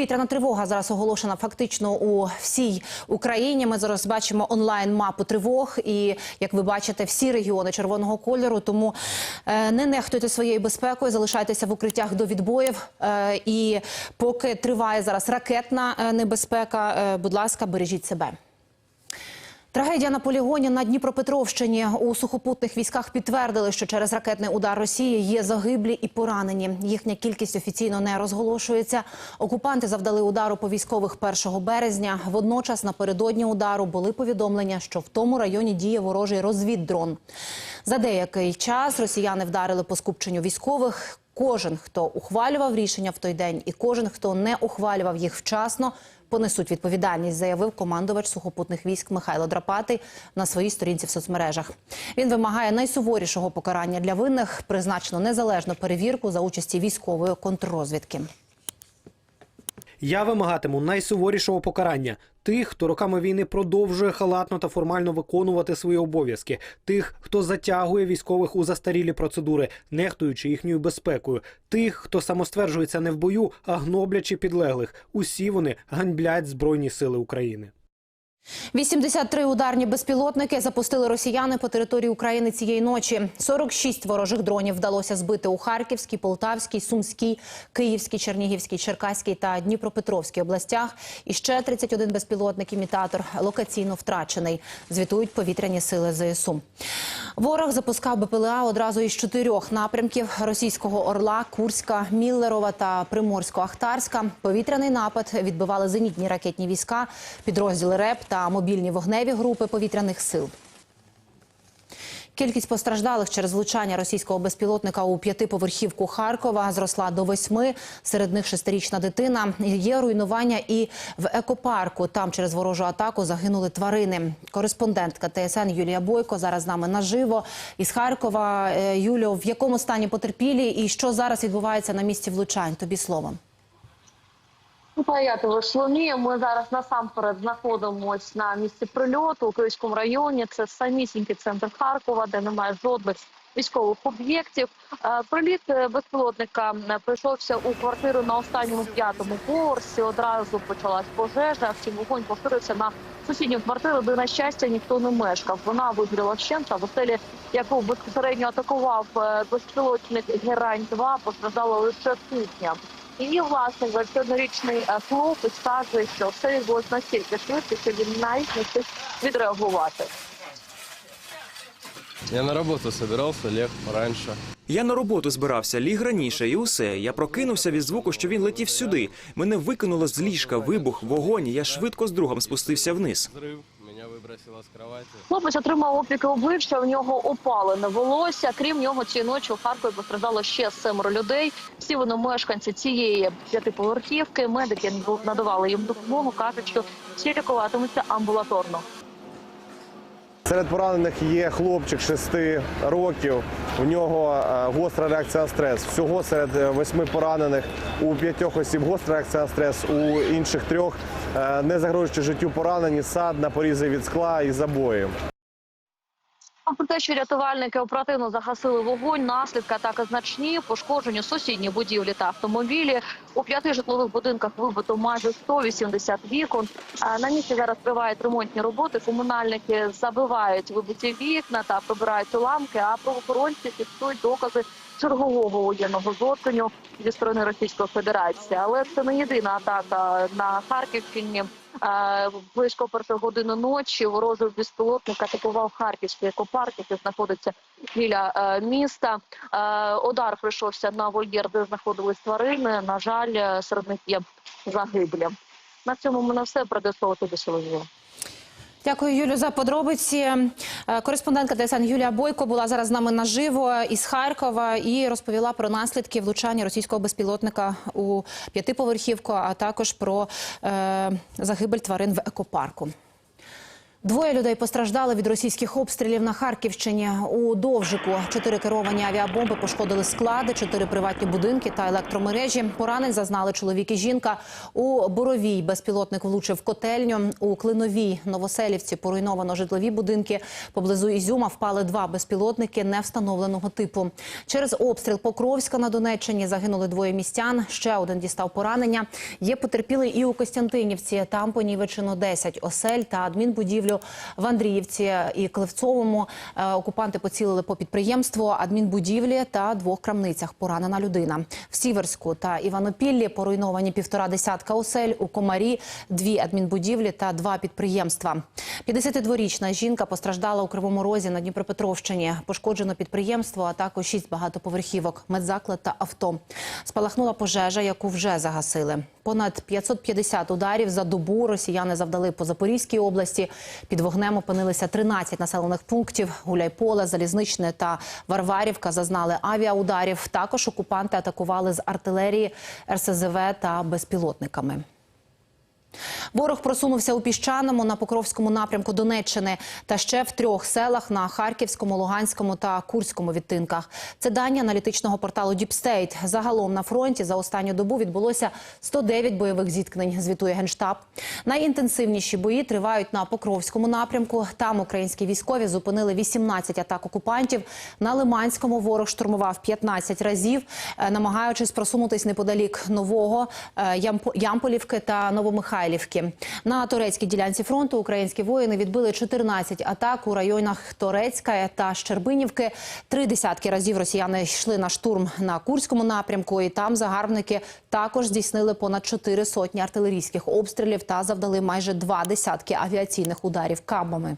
Повітряна тривога зараз оголошена фактично у всій Україні. Ми зараз бачимо онлайн мапу тривог, і як ви бачите, всі регіони червоного кольору. Тому е, не нехтуйте своєю безпекою, залишайтеся в укриттях до відбоїв. Е, і поки триває зараз ракетна е, небезпека, будь ласка, бережіть себе. Трагедія на полігоні на Дніпропетровщині у сухопутних військах підтвердили, що через ракетний удар Росії є загиблі і поранені. Їхня кількість офіційно не розголошується. Окупанти завдали удару по військових 1 березня. Водночас напередодні удару були повідомлення, що в тому районі діє ворожий розвіддрон. За деякий час росіяни вдарили по скупченню військових. Кожен, хто ухвалював рішення в той день, і кожен, хто не ухвалював їх вчасно, понесуть відповідальність, заявив командувач сухопутних військ Михайло Драпатий на своїй сторінці в соцмережах. Він вимагає найсуворішого покарання для винних, призначено незалежну перевірку за участі військової контррозвідки. Я вимагатиму найсуворішого покарання тих, хто роками війни продовжує халатно та формально виконувати свої обов'язки, тих, хто затягує військових у застарілі процедури, нехтуючи їхньою безпекою, тих, хто самостверджується не в бою, а гноблячи підлеглих. Усі вони ганьблять збройні сили України. 83 ударні безпілотники запустили росіяни по території України цієї ночі. 46 ворожих дронів вдалося збити у Харківській, Полтавській, Сумській, Київській, Чернігівській, Черкаській та Дніпропетровській областях. І ще 31 безпілотник-імітатор локаційно втрачений. Звітують повітряні сили ЗСУ. Ворог запускав БПЛА одразу із чотирьох напрямків: російського Орла, Курська, Міллерова та Приморсько-Ахтарська. Повітряний напад відбивали зенітні ракетні війська, підрозділи РЕП та мобільні вогневі групи повітряних сил. Кількість постраждалих через влучання російського безпілотника у п'ятиповерхівку Харкова зросла до восьми. Серед них шестирічна дитина. Є руйнування і в екопарку. Там через ворожу атаку загинули тварини. Кореспондентка ТСН Юлія Бойко зараз з нами наживо із Харкова. Е, в якому стані потерпілі і що зараз відбувається на місці влучань? Тобі слово. Ну, Паятово Шломі. Ми зараз насамперед знаходимося на місці прильоту у Київському районі. Це самісінький центр Харкова, де немає жодних військових об'єктів. Е, Приліт е, безпілотника е, прийшовся у квартиру на останньому п'ятому поверсі. Одразу почалась пожежа. Втім, вогонь поширився на сусідню квартиру, де на щастя ніхто не мешкав. Вона вигоріла вщент, в оселі, яку безпосередньо атакував безпілотник Герань 2 постраждала лише кухня. Її власник, 21-річний е, хлопець, каже, що все відбулося настільки швидко, що він навіть не встиг відреагувати. Я на работу собирался, лег раньше. Я на роботу збирався, ліг раніше, і усе. Я прокинувся від звуку, що він летів сюди. Мене викинуло з ліжка, вибух, вогонь. Я швидко з другом спустився вниз. Взрыв, з кровати. Хлопець отримав опіки обличчя, у нього опалене волосся. Крім нього, цієї ночі у Харкові постраждало ще семеро людей. Всі вони мешканці цієї п'ятиповерхівки. Медики надавали їм допомогу, кажуть, що всі лікуватимуться амбулаторно. Серед поранених є хлопчик 6 років. У нього е, гостра реакція на стрес. Всього серед е, восьми поранених у п'ятьох осіб гостра реакція на стрес, у інших трьох е, не загрожуючи життю поранені, сад на порізи від скла і забої. Про те, що рятувальники оперативно загасили вогонь, наслідки атаки значні, пошкоджені сусідні будівлі та автомобілі. У п'яти житлових будинках вибито майже 180 вікон. На місці зараз тривають ремонтні роботи. Комунальники забивають вибиті вікна та прибирають уламки, а правоохоронці фіксують докази чергового воєнного злочину зі сторони Російської Федерації. Але це не єдина атака на Харківщині. Е, Близько першої години ночі ворожий безпілотник атакував Харківський екопарк, який знаходиться біля е, міста. Е, Удар прийшовся на вольєр, де знаходились тварини. На жаль, серед них є загиблі. На цьому мене все Передаю тобі Соловію. Дякую, Юлю, за подробиці. Е, Кореспондентка ТСН Юлія Бойко була зараз з нами наживо із Харкова і розповіла про наслідки влучання російського безпілотника у п'ятиповерхівку, а також про е, загибель тварин в екопарку. Двоє людей постраждали від російських обстрілів на Харківщині. У Довжику чотири керовані авіабомби пошкодили склади, чотири приватні будинки та електромережі. Поранень зазнали чоловік і жінка. У Боровій безпілотник влучив котельню. У Клиновій Новоселівці поруйновано житлові будинки. Поблизу Ізюма впали два безпілотники невстановленого типу. Через обстріл Покровська на Донеччині загинули двоє містян. Ще один дістав поранення. Є потерпілий і у Костянтинівці. Там понівечено 10 осель та адмінбудівлю в Андріївці і Клевцовому. Е, Окупанти поцілили по підприємству, адмінбудівлі та двох крамницях. Поранена людина. В Сіверську та Іванопіллі поруйновані півтора десятка осель. У Комарі дві адмінбудівлі та два підприємства. 52-річна жінка постраждала у Кривому Розі на Дніпропетровщині. Пошкоджено підприємство, а також шість багатоповерхівок, медзаклад та авто. Спалахнула пожежа, яку вже загасили. Понад 550 ударів за добу росіяни завдали по Запорізькій області. Під вогнем опинилися 13 населених пунктів. Гуляйполе, Залізничне та Варварівка зазнали авіаударів. Також окупанти атакували з артилерії, РСЗВ та безпілотниками. Ворог просунувся у піщаному на Покровському напрямку Донеччини та ще в трьох селах на Харківському, Луганському та Курському відтинках. Це дані аналітичного порталу Діпстейт. Загалом на фронті за останню добу відбулося 109 бойових зіткнень. Звітує генштаб. Найінтенсивніші бої тривають на Покровському напрямку. Там українські військові зупинили 18 атак окупантів. На Лиманському ворог штурмував 15 разів, е, намагаючись просунутись неподалік нового е, Ямполівки та Новомихайлівки. На турецькій ділянці фронту українські воїни відбили 14 атак у районах Торецька та Щербинівки. Три десятки разів росіяни йшли на штурм на Курському напрямку, і там загарбники також здійснили понад чотири сотні артилерійських обстрілів та завдали майже два десятки авіаційних ударів кабами.